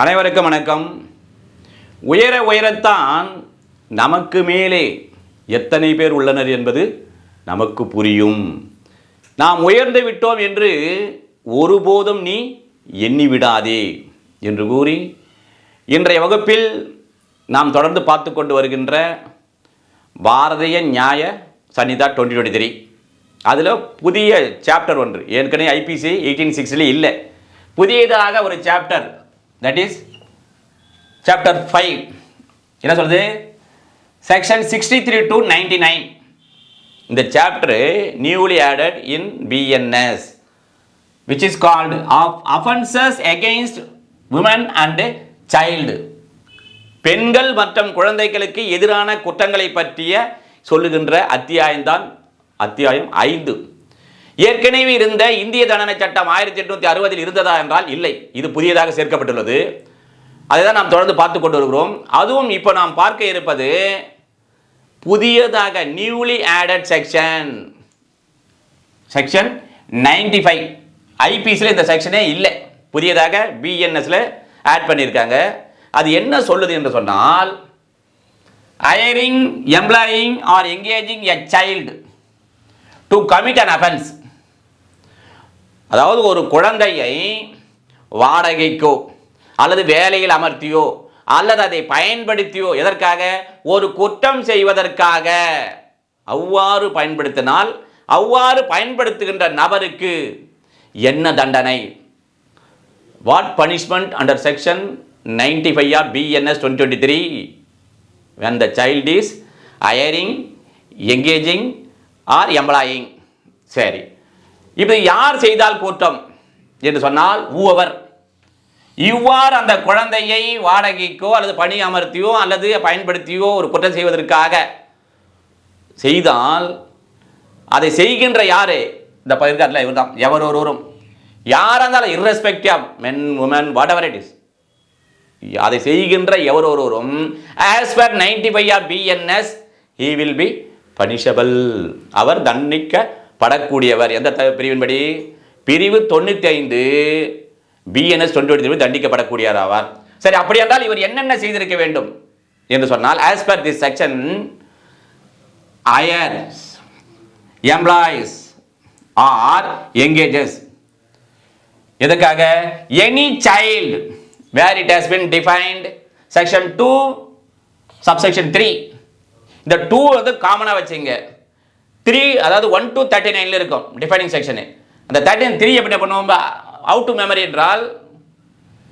அனைவருக்கும் வணக்கம். உயர உயரத்தான் நமக்கு மேலே எத்தனை பேர் உள்ளனர் என்பது நமக்கு புரியும். நாம் உயர்ந்து விட்டோம் என்று ஒருபோதும் நீ எண்ணி விடாதே என்று கூறி இன்றைய வகுப்பில் நாம் தொடர்ந்து பார்த்து கொண்டு வருகின்ற Bharatiya Nyaya Sanhita twenty twenty three அதில் புதிய சாப்டர் ஒன்று. ஏற்கனவே ஐபிசி எயிட்டீன் சிக்ஸ்லேயே இல்லை. புதியதாக ஒரு chapter that is chapter five என்ன சொல்கிறது section sixty three to ninety nine இந்த chapter newly added in BNS which is called of offences against women and child பெண்கள் மற்றும் குழந்தைகளுக்கு எதிரான குற்றங்களை பற்றிய சொல்லுகின்ற அத்தியாயம்தான் அத்தியாயம் ஐந்து. ஏற்கனவே இருந்த இந்திய தண்டனை சட்டம் ஆயிரத்தி எட்நூத்தி அறுபதில் இருந்ததா என்றால் இல்லை. இது புதியதாக சேர்க்கப்பட்டுள்ளது. அதை தான் நாம் தொடர்ந்து பார்த்து கொண்டு வருகிறோம். அதுவும் இப்போ நாம் பார்க்க இருப்பது புதியதாக newly added section section ninety five ஐபிசியில் இந்த செக்ஷனே இல்லை. புதியதாக பிஎன்எஸ்ல ஆட் பண்ணியிருக்காங்க. அது என்ன சொல்லுது என்று சொன்னால் hiring employing or engaging a child to commit an offence அதாவது ஒரு குழந்தையை வாடகைக்கோ அல்லது வேலையில் அமர்த்தியோ அல்லது அதை பயன்படுத்தியோ எதற்காக? ஒரு குற்றம் செய்வதற்காக. அவ்வாறு பயன்படுத்தினால் அவ்வாறு பயன்படுத்துகின்ற நபருக்கு என்ன தண்டனை? What punishment under section ninety five of BNS twenty twenty three when the child is hiring engaging or employing சரி. இப்போ யார் செய்தால் கூட்டம் என்று சொன்னால் ஊவர். இவ்வாறு அந்த குழந்தையை வாடகைக்கோ அல்லது பணி அமர்த்தியோ அல்லது பயன்படுத்தியோ ஒரு குற்றம் செய்வதற்காக செய்தால் அதை செய்கின்ற யாரு? இந்த பகிர்காட்டில் இவர் தான் எவர் ஒருவரும் யாராக இருந்தாலும் irrespective men women whatever it is அதை செய்கின்ற எவர் ஒருவரும் as per ninety five or BNS he will be punishable அவர் தண்டிக்க படக்கூடியவர். எந்த பிரிவின்படி? பிரிவு தொண்ணூற்றி ஐந்து பிஎன்எஸ் தொண்ணூற்றி ஐந்து தண்டிக்கப்படக்கூடியவர் ஆவார். சரி அப்படி என்றால் இவர் என்னென்ன செய்திருக்க வேண்டும் என்று சொன்னால் as per this section hires employs or engages எதுக்காக? Any child where it has been defined section two subsection three இந்த டூ வந்து காமனாக வச்சுங்க. த்ரீ அதாவது ஒன் டு தேர்ட்டி நைனில் இருக்கும் டிஃபைனிங் செக்ஷனு அந்த தேர்ட்டின் த்ரீ எப்படி பண்ணுவோம் அவுட் டு மெமரி என்றால்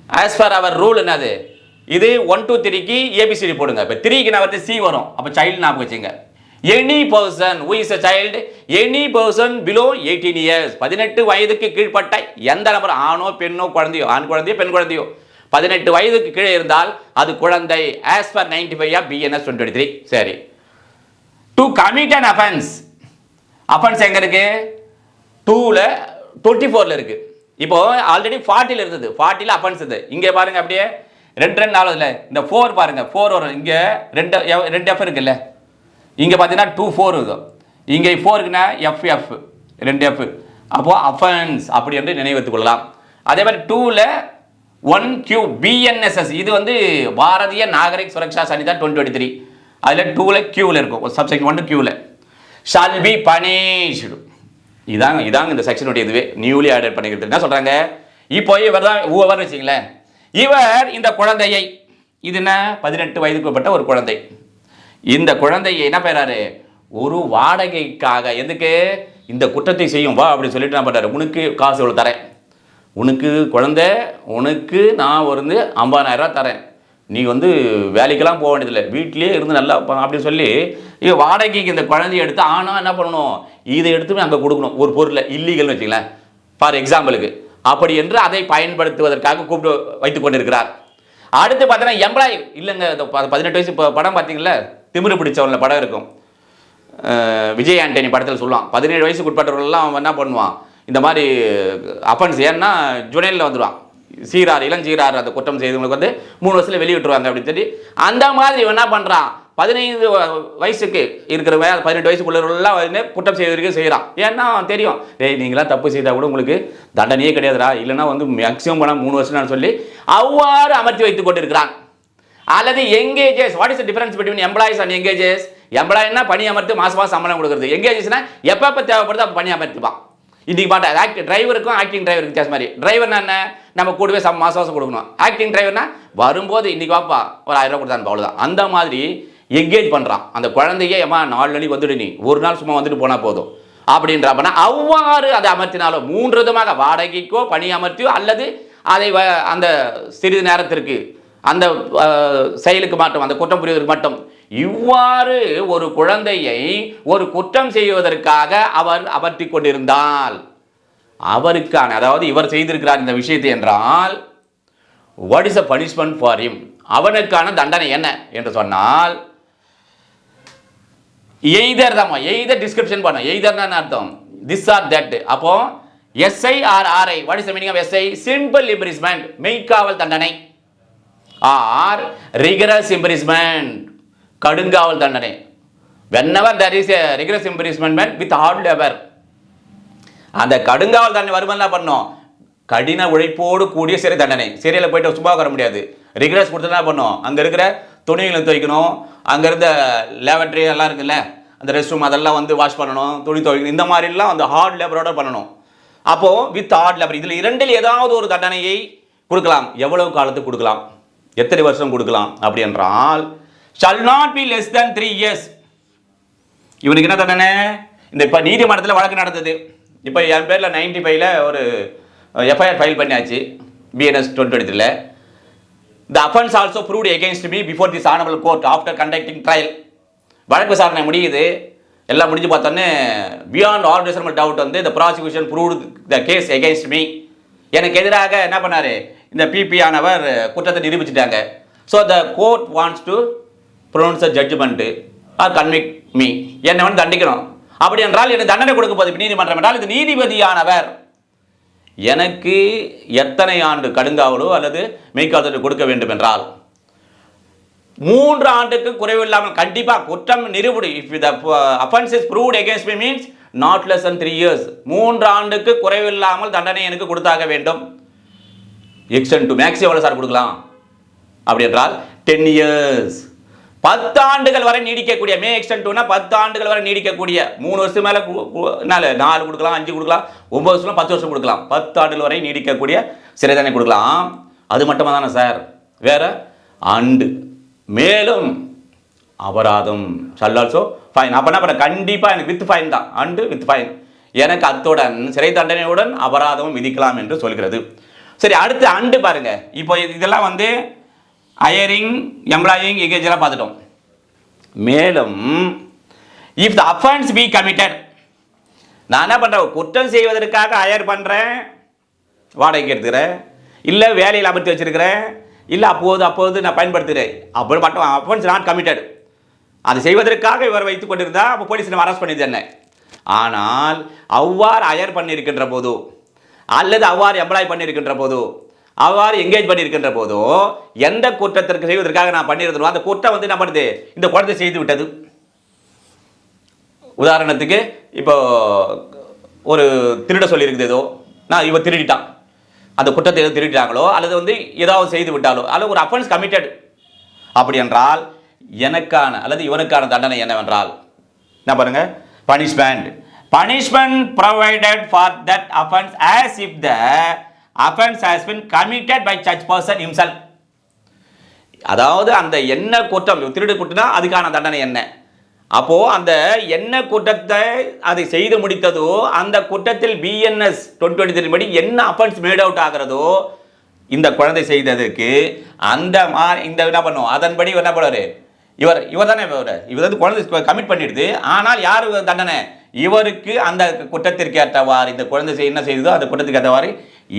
ஆஸ் ஃபார் அவர் ரூல் என்னது? இது ஒன் டூ த்ரீக்கு ஏபிசிடி போடுங்க. இப்போ த்ரீக்கு நான் வந்து சி வரும். அப்போ சைல்டு ஞாபகம் வச்சுங்க. Any person who is a child any person below eighteen years பதினெட்டு வயதுக்கு கீழ்ப்பட்ட எந்த நபர்? ஆணோ பெண்ணோ குழந்தையோ ஆண் குழந்தையோ பெண் குழந்தையோ. பதினெட்டு வயதுக்கு கீழே இருந்தால் அது குழந்தை. As per ninety five of BNS twenty three சரி. To commit an offence offence எங்கே இருக்குது டூவில் டுவெண்ட்டி ஃபோரில் இருக்குது இப்போது ஆல்ரெடி ஃபார்ட்டியில் இருந்தது. ஃபார்ட்டியில் அஃபென்ஸ் இது. இங்கே பாருங்க அப்படியே. ரெண்டு ரெண்டு நாலுல இந்த ஃபோர் பாருங்கள் ஃபோர் வரும் இங்கே ரெண்டு எவ்- ரெண்டு எஃப் இருக்குல்ல. இங்கே பார்த்தீங்கன்னா டூ ஃபோர் இருக்கும் இங்கே ஃபோர் இருக்குன்னா எஃப் எஃப் ரெண்டு எஃப் அப்போது அஃபென்ஸ் அப்படி என்று நினைவுத்துக் கொள்ளலாம். அதே மாதிரி டூவில் ஒன் கியூ பிஎன்எஸ்எஸ் இது வந்து Bharatiya Nagarik Suraksha Sanhita twenty twenty three அதில் டூவில் கியூவில் இருக்கும். சப்ஜெக்ட் ஒன்று கியூவில் ஷால் பி பனிஷ்டு இதாங்க இதாங்க இந்த செக்ஷனுடைய இதுவே. நியூலி ஆர்டர் பண்ணிக்கிறது. என்ன சொல்கிறாங்க இப்போ இவர் தான் ஊவர் வச்சிங்களேன் இவர் இந்த குழந்தையை இது என்ன? பதினெட்டு வயதுக்குட்பட்ட ஒரு குழந்தை. இந்த குழந்தையை என்ன பெறாரு ஒரு வாடகைக்காக எதுக்கு? இந்த குற்றத்தை செய்யும் வா அப்படின்னு சொல்லிட்டு நான் பண்ணுறாரு உனக்கு காசு இவ்வளோ தரேன். உனக்கு குழந்தை உனக்கு நான் வந்து 50000 ரூபா தரேன். நீ வந்து வேலைக்கெல்லாம் போக வேண்டியதில்லை. வீட்டிலேயே இருந்து நல்லா அப்படின்னு சொல்லி இவ வாடகைக்கு இந்த குழந்தைய எடுத்து ஆனால் என்ன பண்ணணும்? இதை எடுத்து அங்கே கொடுக்கணும். ஒரு பொருளை இல்லீகல்னு வச்சுங்களேன் ஃபார் எக்ஸாம்பிளுக்கு அப்படி என்று அதை பயன்படுத்துவதற்காக கூப்பிட்டு வைத்து கொண்டிருக்கிறார். அடுத்து பார்த்தீங்கன்னா எம்ப்ளாயி இல்லைங்க இந்த ப- பதினெட்டு வயசு இப்போ படம் பார்த்தீங்களா திமிரு பிடிச்சவனில் படம் இருக்கும். விஜய் ஆண்டனி படத்தில் சொல்லுவான். பதினேழு வயசுக்கு உட்பட்டவர்கள்லாம் அவன் என்ன பண்ணுவான்? இந்த மாதிரி அஃபன்ஸ் ஏன்னா ஜுனைலில் வந்துடுவான் சீரார் இளஞ்சீரார் அந்த குற்றம் செய்தவங்களுக்கு வந்து மூணு வருஷத்தில் வெளியிட்டுருவாங்க அப்படின்னு சொல்லி. அந்த மாதிரி இவன் என்ன பண்ணுறான் பதினைந்து வ- வயசுக்கு இருக்கிற பதினெட்டு வயசுக்குள்ளவர்கள்லாம் வந்து குற்றம் செய்வதற்கு செய்கிறான். ஏன்னா தெரியும் டேய் நீங்களாம் தப்பு செய்தால் கூட உங்களுக்கு தண்டனையே கிடையாதுடா. இல்லைன்னா வந்து மேக்ஸிமம் போனால் மூணு வருஷம்னு சொல்லி அவ்வாறு அமர்த்தி வைத்துக் கொண்டிருக்கிறான். அல்லது engages what is difference between employs and engages எம்ப்ளாயினா பணி அமர்த்து மாசம் மாசம் சம்பளம் கொடுக்குறது. எங்கேஜஸ்னா எப்பப்போ தேவைப்படுதோ அப்போ பணி அமர்த்துப்பான். இன்றைக்கி பாட்டா ஆக்டிங் டிரைவருக்கும் ஆக்டிங் டிரைவருக்கு வித்தியாசம் மாதிரி. டிரைவர்னா என்ன? நம்ம கூடவே சம் மாசம் மாதம் கொடுக்கணும் ஆக்டிங் டிரைவர்னா வரும்போது இன்னைக்கு வாப்பா ஒரு ஆயிரம் ரூபா கொடுத்தான்னு அவ்வளோதான் அந்த மாதிரி எங்கேஜ் பண்ணுறான் அந்த குழந்தையே ஏமா நாலு நாளைக்கு வந்துடு நீ. ஒரு நாள் சும்மா வந்துட்டு போனால் போதும். அப்படின்றப்பனா அவ்வாறு அதை அமர்த்தினாலும் மூன்று விதமாக வாடகைக்கோ பணி அமர்த்தியோ அல்லது அதை வ- அந்த சிறிது நேரத்திற்கு அந்த செயலுக்கு மட்டும் அந்த குற்றம் புரிவதற்கு மட்டும் இவ்வாறு ஒரு குழந்தையை ஒரு குற்றம் செய்வதற்காக அவர் அமர்த்தி கொண்டிருந்தால் அவருக்கான அதாவது இவர் செய்திருக்கிறார் இந்த விஷயத்தை என்றால் what is a punishment for him அவனுக்கான தண்டனை என்ன என்று சொன்னால் எய்தர் தான் எய்தர் டிஸ்கிரிப்ஷன் பண்ணும். எய்தர் தான் அர்த்தம். திஸ் ஆர் தட் அப்போ SI or RI what is meaning of SI simple imprisonment மெய்க்காவல் தண்டனை. ஆர் ரிகரஸ் இம்ப்ரிஸ்மெண்ட் கடுங்காவல் தண்டனை. Whenever there is a rigorous imprisonment with hard ever அந்த கடுங்காவல் தண்டனை வருமா என்ன பண்ணோம்? கடின உழைப்போடு கூடிய சிறை தண்டனை. சிறையில் போயிட்டு சும்மா உட்கார முடியாது. ரிகரஸ் கொடுத்து என்ன பண்ணோம்? அங்கே இருக்கிற துணிகளை துவைக்கணும் அங்கே இருந்த லேபரட்டரி எல்லாம் இருக்குல்ல அந்த ரெஸ்ட் ரூம் அதெல்லாம் வந்து வாஷ் பண்ணணும் துணி துவைக்கணும். இந்த மாதிரிலாம் அந்த ஹார்ட் லேபரோட பண்ணணும். அப்போது வித் ஹார்ட் லேபர் இதில் இரண்டில் ஏதாவது ஒரு தண்டனையை கொடுக்கலாம். எவ்வளவு காலத்துக்கு கொடுக்கலாம்? எத்தனை வருஷம் கொடுக்கலாம்? அப்படி என்றால் shall not be less than three years இவனுக்கு என்ன தண்டனை? இந்த இப்போ நீதிமன்றத்தில் வழக்கு நடந்தது. இப்போ என் பேரில் நைன்டி ஃபைவ்ல ஒரு எஃப்ஐஆர் ஃபைல் பண்ணியாச்சு. பிஎன்எஸ் டுவெண்ட்டி டுவெண்ட்டியில் the offence also proved against me before this honourable court after conducting trial வழக்கு விசாரணை முடியுது. எல்லாம் முடிஞ்சு பார்த்தோன்னே பியாண்ட் ஆல் ரீசனபிள் டவுட் வந்து இந்த prosecution proved the case against me எனக்கு எதிராக என்ன பண்ணார்? இந்த பிபி ஆனவர் குற்றத்தை நிரூபிச்சிட்டாங்க. So the court wants to pronounce a judgement or convict me என்னை வந்து தண்டிக்கணும். அப்படி என்றால் எனக்கு தண்டனை கொடுக்க போது நீதிமன்றம் என்றால் இது நீதிபதியானவர். எனக்கு எத்தனை ஆண்டு கடுங்காவலோ அல்லது மெய்க்காவலோ கொடுக்க வேண்டும் என்றால் uh, மூன்று ஆண்டுக்கு குறைவில்லாமல் கண்டிப்பாக குற்றம் நிரூபடி if the offence is proved against means not less and three years மூன்று ஆண்டுக்கு குறைவில்லாமல் தண்டனை எனக்கு கொடுத்தாக வேண்டும். எக்ஸ்டென்ட் டு மேக்ஸ் எவ்வளோ சார் கொடுக்கலாம்? அப்படி என்றால் டென் இயர்ஸ் பத்து ஆண்டுகள் வரை நீடிக்கக்கூடிய மே எக்ஸ்டன் டூனா பத்து ஆண்டுகள் வரை நீடிக்கக்கூடிய மூணு வருஷம் மேலே நாலு நாலு கொடுக்கலாம் அஞ்சு கொடுக்கலாம் ஒன்பது வருஷம் பத்து வருஷம் கொடுக்கலாம். பத்து ஆண்டுகள் வரை நீடிக்கக்கூடிய சிறை தண்டனை கொடுக்கலாம். அது மட்டுமா தானே சார் வேற ஆண்டு மேலும் அபராதம். ஷல் ஆல்சோ ஃபைன் அப்போ என்ன பண்ண கண்டிப்பாக எனக்கு வித் ஃபைன் தான். அண்டு வித் ஃபைன் எனக்கு அத்துடன் சிறை தண்டனையுடன் அபராதமும் விதிக்கலாம் என்று சொல்கிறது. சரி அடுத்து அண்டு பாருங்க. இப்போ இதெல்லாம் வந்து ஹையரிங் எம்ப்ளாயிங் எங்கேஜெல்லாம் பார்த்துட்டோம். மேலும் if the offence be committed நான் என்ன பண்ணுறேன் குற்றம் செய்வதற்காக அயர் பண்ணுறேன் வாடகைக்கு எடுத்துக்கிறேன். இல்லை வேலையில் அமர்த்தி வச்சிருக்கிறேன். இல்லை அப்போது அப்போது நான் பயன்படுத்துகிறேன். அப்போ மட்டும் அஃபென்ஸ் நாட் கமிட்டட் அது செய்வதற்காக இவர் வைத்து கொண்டிருந்தா அப்போ போலீஸ் நம்ம அரெஸ்ட் பண்ணியது என்ன? ஆனால் அவ்வாறு அயர் பண்ணியிருக்கின்ற போதோ அல்லது அவ்வாறு எம்ப்ளாய் பண்ணியிருக்கின்ற போதோ அவ்வாறு எங்கேஜ் பண்ணியிருக்கின்ற போதோ எந்த குற்றத்திற்கு செய்வதற்காக நான் பண்ணியிருந்தனோ அந்த குற்றம் வந்து என்ன பண்ணுது? இந்த குழந்தை செய்து விட்டது. உதாரணத்துக்கு இப்போ ஒரு திருட சொல்லியிருக்குது ஏதோ. நான் இவன் திருடிட்டான். அந்த குற்றத்தை எதுவும் திருடிட்டாங்களோ அல்லது வந்து ஏதாவது செய்து விட்டாலோ அல்லது ஒரு அஃபென்ஸ் கமிட்டட் அப்படி என்றால் எனக்கான அல்லது இவனுக்கான தண்டனை என்னவென்றால் என்ன பாருங்க? Punishment punishment provided for that offence as if the offence has been committed by search person himself அதாவது அந்த என்ன குற்றம் திருடு குற்றம்னா அதுக்கான தண்டனை என்ன? அப்போ அந்த என்ன குற்றத்தை அதை செய்து முடித்ததோ அந்த குற்றத்தில் பிஎன்எஸ் டுவெண்ட்டி த்ரீ படி என்ன அஃபென்ஸ் மேட் அவுட் ஆகிறதோ இந்த குழந்தை செய்ததற்கு அந்த மா இந்த என்ன பண்ணும்? அதன்படி என்ன பண்ணுவார்? இவர் இவர் தானே இவர் இவர் வந்து குழந்தை கமிட் பண்ணிடுது. ஆனால் யார் தண்டனை? இவருக்கு அந்த குற்றத்திற்கு ஏற்றவாறு இந்த குழந்தை செய்- என்ன செய்ததோ அந்த குற்றத்துக்கு ஏற்றவாறு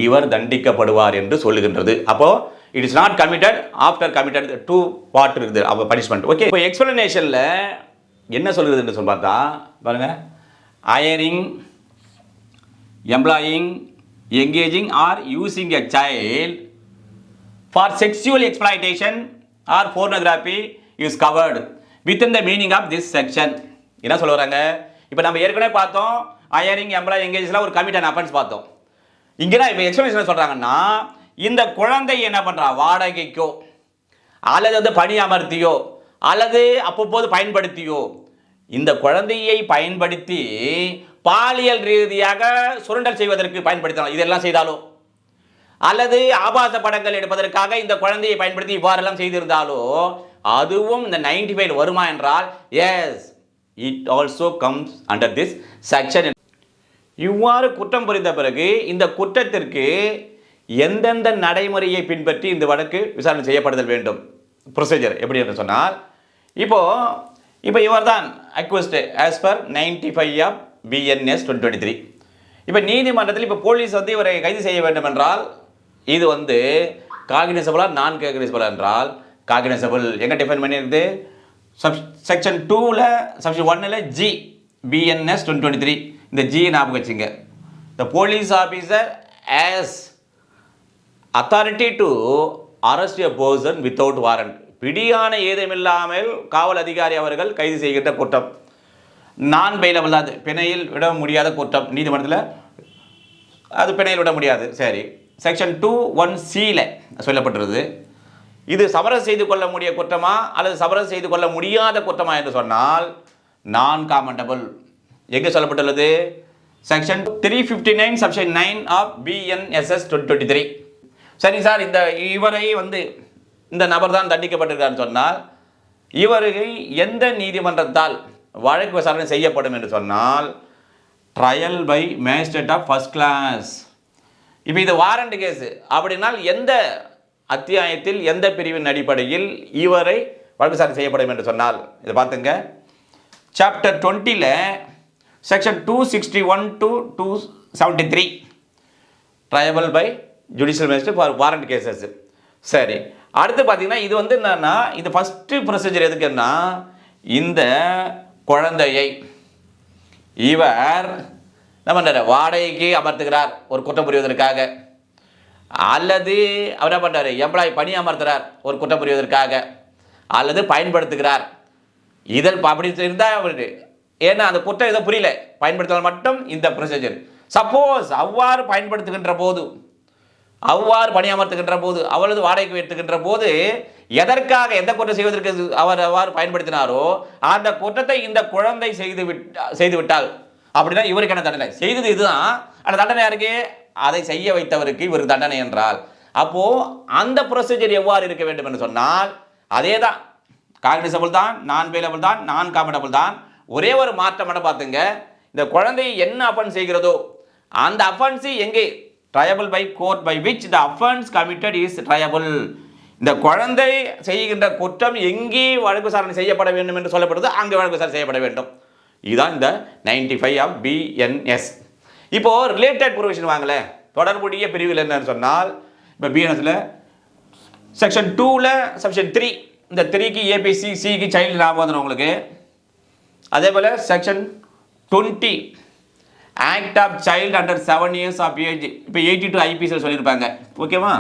இவர் தண்டிக்கப்படுவார் என்று சொல்லுகின்றது. அப்போ it is not committed after committed to what இருக்குது அப்போ பனிஷ்மெண்ட் ஓகே இப்போ எக்ஸ்பிளனேஷனில் என்ன சொல்கிறதுன்னு என்று சொல்லி பார்த்தா பாருங்க. Hiring employing engaging or using a a for sexual exploitation or or is covered with within the meaning of this section என்ன சொல்ல வராங்க? இப்போ நம்ம ஏற்கனவே பார்த்தோம் ஹையரிங் எம்ப்ளாய் எங்கேஜ்லாம் ஒரு கமிட் அண்ட் அஃபென்ஸ் பார்த்தோம். இங்கே இப்போ எக்ஸ்பிளேஷன் சொல்கிறாங்கன்னா இந்த குழந்தை என்ன பண்ணுறா வாடகைக்கோ அல்லது வந்து பணி அமர்த்தியோ அல்லது அப்பப்போது பயன்படுத்தியோ இந்த குழந்தையை பயன்படுத்தி பாலியல் ரீதியாக சுரண்டல் செய்வதற்கு பயன்படுத்தலாம் இதெல்லாம் செய்தாலோ அல்லது ஆபாச படங்கள் எடுப்பதற்காக இந்த குழந்தையை பயன்படுத்தி இவ்வாறெல்லாம் செய்திருந்தாலோ அதுவும் இந்த நைன்டி ஃபைவ் வருமா என்றால் yes it also comes under this section இவ்வாறு குற்றம் புரிந்த பிறகு இந்த குற்றத்திற்கு எந்தெந்த நடைமுறையை பின்பற்றி இந்த வழக்கு விசாரணை செய்யப்படுதல் வேண்டும்? ப்ரொசீஜர் எப்படி என்று சொன்னால் இப்போது இப்போ இவர் தான் accused as per ninety five of BNS twenty twenty three இப்போ நீதிமன்றத்தில் இப்போ போலீஸ் வந்து இவரை கைது செய்ய வேண்டும் என்றால் இது வந்து காகினிசபிளா நான் காகினிசபிளா என்றால் காகினிசபிள் எங்கே டிஃபைன் பண்ணியிருந்து சப் செக்ஷன் டூவில் செக்ஷன் ஒன்னில் G BNS twenty twenty three இந்த ஜி ஞாபகம் வச்சுங்க. The police officer has authority to arrest a person without warrant பிடியான ஏதுமில்லாமல் காவல் அதிகாரி அவர்கள் கைது செய்கின்ற குற்றம். நான் பெயிலபிள் அது பிணையில் விட முடியாத குற்றம். நீதிமன்றத்தில் அது பிணையில் விட முடியாது. சரி. செக்ஷன் டூ ஒன் சியில் சொல்லப்பட்டிருது இது சமரசம் செய்து கொள்ள முடிய குற்றமா அல்லது சமரசம் செய்து கொள்ள முடியாத குற்றமா என்று சொன்னால் நான் காமெண்டபிள் எங்கே சொல்லப்பட்டுள்ளது? Section three fifty nine section nine of BNSS twenty three சரி சார் இந்த இவரை வந்து இந்த நபர் தான் தண்டிக்கப்பட்டிருக்காருன்னு சொன்னால் இவருக்கு எந்த நீதிமன்றத்தால் வழக்கு விசாரணை செய்யப்படும் என்று சொன்னால் trial by magistrate of first class இப்போ இது வாரண்ட் கேஸு அப்படின்னால் எந்த அத்தியாயத்தில் எந்த பிரிவின் அடிப்படையில் இவரை வழக்கு விசாரணை செய்யப்படும் என்று சொன்னால் இதை பார்த்துங்க. சாப்டர் டுவெண்ட்டியில் section two sixty one to two seventy three triable by judicial magistrate for warrant cases சரி. அடுத்து பார்த்தீங்கன்னா இது வந்து என்னென்னா இது ஃபஸ்ட்டு ப்ரொசீஜர் எதுக்குன்னா இந்த குழந்தையை இவர் என்ன பண்ணுறாரு வாடகைக்கு அமர்த்துகிறார். ஒரு குற்றம் புரிவதற்காக. அல்லது அவர் என்ன பண்ணுறாரு எம்ப்ளாய் பணி அமர்த்துறார். ஒரு குற்றம் புரிவதற்காக. அல்லது பயன்படுத்துகிறார். இதில் அப்படி இருந்தால் அவர் ஏன்னா அந்த குற்றம் இதை புரியல. பயன்படுத்தினால் மட்டும் இந்த ப்ரொசீஜர் சப்போஸ் அவ்வாறு பயன்படுத்துகின்ற போது அவ்வாறு பணியமர்த்துகின்ற போது அவளது வாடகைக்கு எடுத்துக்கின்ற போது எதற்காக எந்த குற்றம் செய்வதற்கு அவர் அவ்வாறு பயன்படுத்தினாரோ அந்த குற்றத்தை இந்த குழந்தை செய்து விட் செய்து விட்டால் அப்படின்னா இவருக்கு என்ன தண்டனை? செய்தது இதுதான். அந்த தண்டனை யாருக்கு? அதை செய்ய வைத்தவருக்கு இவருக்கு தண்டனை என்றால். அப்போ அந்த ப்ரொசீஜர் எவ்வாறு இருக்க வேண்டும் என்று சொன்னால் அதே தான் காங்கிரசபிள் தான் நான் பேலபிள் தான் நான் காமெடபிள் தான். ஒரே ஒரு மாற்றம் என்ன பார்த்துங்க. இந்த குழந்தை என்ன அஃபென்ஸ் செய்கிறதோ அந்த அஃபென்ஸ் எங்கே? Triable by court by which the offence committed is triable இந்த குழந்தை செய்கின்ற குற்றம் எங்கே வழக்கு விசாரணை செய்யப்பட வேண்டும் என்று சொல்லப்படுது அங்கே வழக்கு விசாரணை செய்யப்பட வேண்டும். இதுதான் இந்த நைன்டி ஃபைவ் ஆஃப் பிஎன்எஸ் இப்போ ரிலேட்டட் ப்ரொவிஷன் வாங்கல. தொடர்புடைய பிரிவில் என்னன்னு சொன்னால் இப்போ பிஎன்எஸில் செக்ஷன் டூவில் செக்ஷன் த்ரீ இந்த த்ரீக்கு ஏபிசி சிக்கு சைல்டு ஞாபகம் உங்களுக்கு. அதே போல் section twenty act of child under seven years of age இப்போ எயிட்டி டூ ஐபிசியில் சொல்லியிருப்பாங்க. ஓகேவா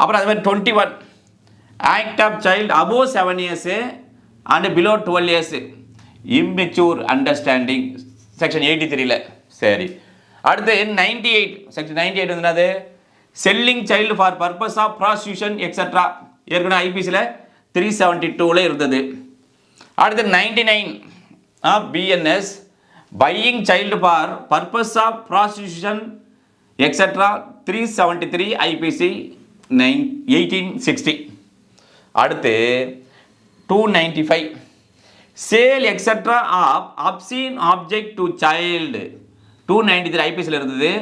அப்புறம் அதே மாதிரி twenty one act of child above seven years and below twelve years immature understanding section eighty த்ரீல சரி. அடுத்து ninety eight section ninety eight வந்து selling child for purpose of prostitution extra ஏற்கனவே ஐபிசியில் த்ரீ செவன்ட்டி டூவில் இருந்தது. அடுத்து ninety nine BNS buying child for purpose of prostitution extra three seventy three IPC nine eighteen sixty அடுத்து two ninety five sale extra of obscene object to child two ninety three ஐபிஎஸ்சில் இருந்தது.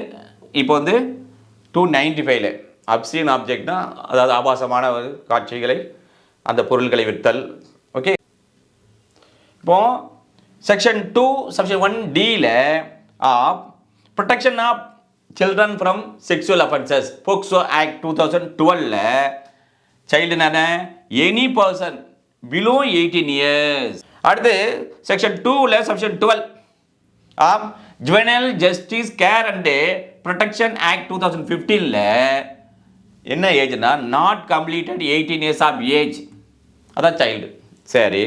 இப்போ வந்து two ninety ஃபைவ்ல obscene ஆப்ஜெக்ட்னா அதாவது ஆபாசமான ஒரு காட்சிகளை அந்த பொருட்களை விற்றல். ஓகே இப்போது செக்ஷன் டூ செக்ஷன் ஒன் டியில் of protection of children from sexual offences POCSO act two thousand டுவெலில் child என்ன any person below eighteen years அடுத்து செக்ஷன் டூவில் section twelve of juvenile justice care and protection act two thousand ஃபிஃப்டீனில் என்ன ஏஜ்னா not completed eighteen years of age அதான் child சரி.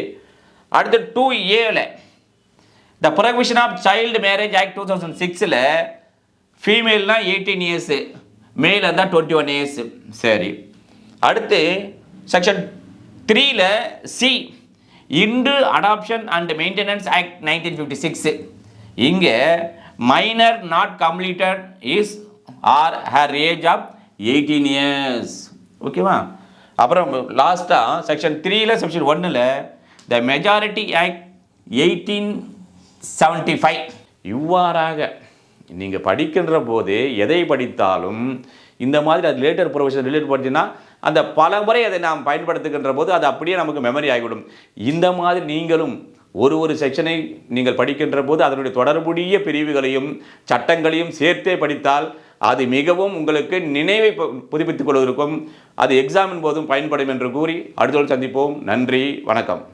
அடுத்து two ஏல the provision of child marriage act two thousand சிக்ஸில் ஃபீமேல்னால் eighteen years மேல் இருந்தால் டுவெண்ட்டி ஒன் இயர்ஸு சரி. அடுத்து செக்ஷன் த்ரீல C Hindu adoption and maintenance act nineteen fifty six இங்கே minor not completed his or her age of eighteen years ஓகேவா அப்புறம் லாஸ்ட்டாக செக்ஷன் த்ரீல செக்ஷன் ஒன்னில் the majority act eighteen seventy five இவ்வாறாக நீங்கள் படிக்கின்ற போது எதை படித்தாலும் இந்த மாதிரி அது லேட்டர் ப்ரொஃபஷன் ரிலேட் படிச்சுன்னா அந்த பல முறை அதை நாம் பயன்படுத்துகின்ற போது அது அப்படியே நமக்கு மெமரி ஆகிவிடும். இந்த மாதிரி நீங்களும் ஒரு ஒரு செக்ஷனை நீங்கள் படிக்கின்ற போது அதனுடைய தொடர்புடைய பிரிவுகளையும் சட்டங்களையும் சேர்த்தே படித்தால் அது மிகவும் உங்களுக்கு நினைவை பு- புதுப்பித்துக் கொள்வதற்கும் அது எக்ஸாமின் போதும் பயன்படும் என்று கூறி அடுத்தோடு சந்திப்போம். நன்றி வணக்கம்.